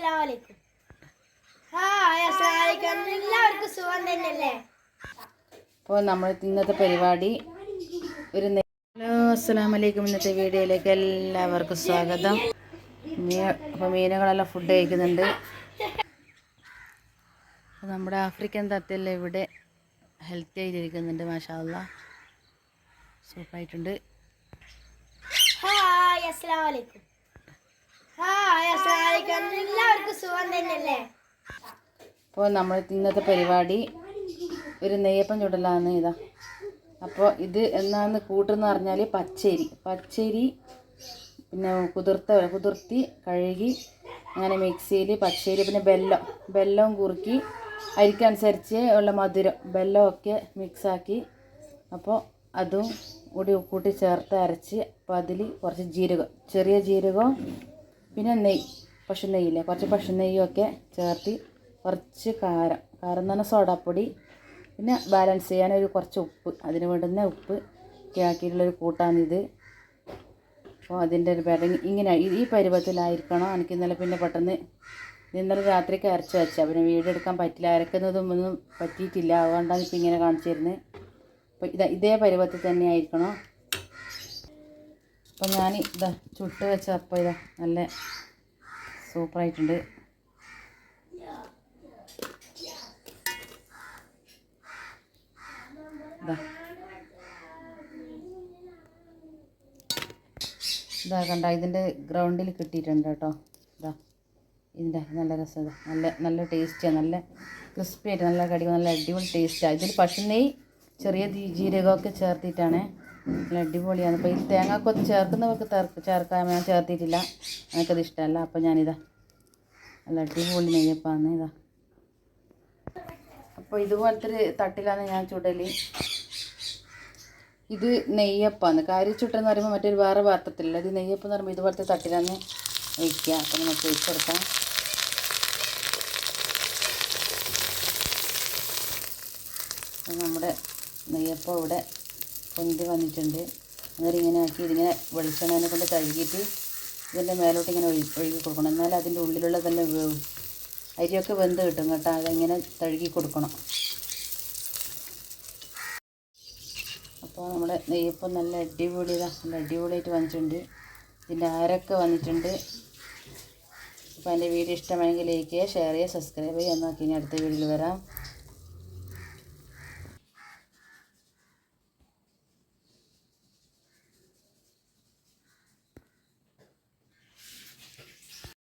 അസ്സലാമലൈക്കും. ഹായ് അസ്സലാമലൈക്കും. എല്ലാവർക്കും സുഖം തന്നെയല്ലേ? അപ്പോൾ നമ്മൾ ഇന്നത്തെ പരിപാടി ഒരു ഹലോ അസ്സലാമു അലൈക്കും ഇന്നത്തെ വീഡിയോയിലേക്ക് എല്ലാവർക്കും സ്വാഗതം. മീ അപ്പോൾ മീനുകളെല്ലാം ഫുഡ് കഴിക്കുന്നുണ്ട്. അപ്പോൾ നമ്മുടെ ആഫ്രിക്കൻ തത്തെല്ലാം ഇവിടെ ഹെൽത്തി ആയിട്ടിരിക്കുന്നുണ്ട് മാഷാല്ല സൂപ്പറായിട്ടുണ്ട്. ഹായ് അസ്സലാമലൈക്കും ഹായ് അസ്സലാമലൈക്കും. എല്ലാവർക്കും അപ്പോൾ നമ്മൾ ഇന്നത്തെ പരിപാടി ഒരു നെയ്യപ്പം ചുടലാണ് ഇതാ. അപ്പോൾ ഇത് എന്നാന്ന് കൂട്ടെന്ന് പറഞ്ഞാൽ പച്ചരി. പച്ചരി പിന്നെ കുതിർത്ത കുതിർത്തി കഴുകി അങ്ങനെ മിക്സിയിൽ പച്ചരി പിന്നെ ബെല്ലം. ബെല്ലം കുറുക്കി അരിക്കനുസരിച്ച് ഉള്ള മധുരം. ബെല്ലമൊക്കെ മിക്സാക്കി അപ്പോൾ അതും കൂടി കൂട്ടി ചേർത്ത് അരച്ച് അപ്പോൾ അതിൽ കുറച്ച് ജീരകം ചെറിയ ജീരകം പിന്നെ നെയ്യ് പശു നെയ്യില്ലേ? കുറച്ച് പശു നെയ്യൊക്കെ ചേർത്ത് കുറച്ച് കാരം. കാരം എന്ന് പറഞ്ഞാൽ സോഡാപ്പൊടി. പിന്നെ ബാലൻസ് ചെയ്യാൻ ഒരു കുറച്ച് ഉപ്പ്. അതിന് വേണ്ടുന്ന ഉപ്പ് ഒക്കെ ആക്കിയിട്ടുള്ളൊരു കൂട്ടാണിത്. അപ്പോൾ അതിന്റെ ഒരു വിരങ്ങി ഇങ്ങനെ ഈ- പരുവത്തിലായിരിക്കണം? എനിക്ക് ഇന്നലെ പിന്നെ പെട്ടെന്ന് ഇന്നലെ രാത്രിക്ക് അരച്ച് വെച്ചാൽ പിന്നെ വീഡിയോ എടുക്കാൻ പറ്റില്ല. അരക്കുന്നതും ഒന്നും പറ്റിയിട്ടില്ല. അതുകൊണ്ടാണ് ഇപ്പം ഇങ്ങനെ കാണിച്ചു തരുന്നത്. അപ്പോൾ ഇതാ ഇതേ പരുവത്തിൽ തന്നെ ആയിരിക്കണം? അപ്പം ഞാൻ ഇതാ ചുട്ട് വെച്ചപ്പോൾ ഇതാ നല്ല സൂപ്പറായിട്ടുണ്ട്. ഇതാ കണ്ട ഇതിന്റെ ഗ്രൗണ്ടിൽ കിട്ടിയിട്ടുണ്ട് കേട്ടോ. ഇതാ ഇതിന്റെ നല്ല രസം നല്ല നല്ല ടേസ്റ്റിയാണ് നല്ല ക്രിസ്പി ആയിട്ട് നല്ല കടി നല്ല അടിപൊളി ടേസ്റ്റാണ് ഇതിൽ പശുനെയ് ചെറിയ ജീരകമൊക്കെ ചേർത്തിട്ടാണ് നല്ല അടിപൊളിയാണ്. അപ്പോൾ ഈ തേങ്ങാക്കൊത്ത് ചേർക്കുന്നവർക്ക് ചേർക്കാൻ ഞാൻ ചേർത്തിട്ടില്ല. എനിക്കത് ഇഷ്ടമല്ല. അപ്പോൾ ഞാനിതാ നല്ല അടിപൊളി നെയ്യപ്പാന്ന് ഇതാ. അപ്പോൾ ഇതുപോലത്തെ ഒരു തട്ടിലാണ് ഞാൻ ചുടൽ ഇത് നെയ്യപ്പാണ്. കാര്യച്ചുട്ടെന്ന് പറയുമ്പോൾ മറ്റൊരു വേറെ പാത്രത്തിലല്ല. ഇത് നെയ്യപ്പം എന്ന് പറയുമ്പോൾ ഇതുപോലത്തെ തട്ടിലാണ് വയ്ക്കുക അപ്പം നമുക്ക് വെച്ച് കൊടുക്കാം. അപ്പോൾ നമ്മുടെ നെയ്യപ്പം ഇവിടെ പൊന്തി വന്നിട്ടുണ്ട്. അന്നേരം ഇങ്ങനെ ആക്കി ഇതിങ്ങനെ വെളിച്ചെണ്ണനെ കൊണ്ട് കഴുകിയിട്ട് ഇതിന്റെ മേലോട്ട് ഇങ്ങനെ ഒഴി ഒഴുകി കൊടുക്കണം. എന്നാൽ അതിന്റെ ഉള്ളിലുള്ള തന്നെ വേവും അരിയൊക്കെ വെന്ത് കിട്ടും കേട്ടോ. അതിങ്ങനെ തഴുകി കൊടുക്കണം. അപ്പോൾ നമ്മുടെ നെയ്യപ്പം നല്ല അടിപൊളി ഇതാ. നല്ല അടിപൊളിയായിട്ട് വന്നിട്ടുണ്ട്. ഇതിന്റെ ആരൊക്കെ വന്നിട്ടുണ്ട്. അപ്പോൾ എന്റെ വീഡിയോ ഇഷ്ടമായെങ്കിൽ ലൈക്ക് ചെയ്യുക ഷെയർ ചെയ്യുക സബ്സ്ക്രൈബ് ചെയ്യുക. എന്നാൽ ഇനി അടുത്ത വീഡിയോയിൽ വരാം.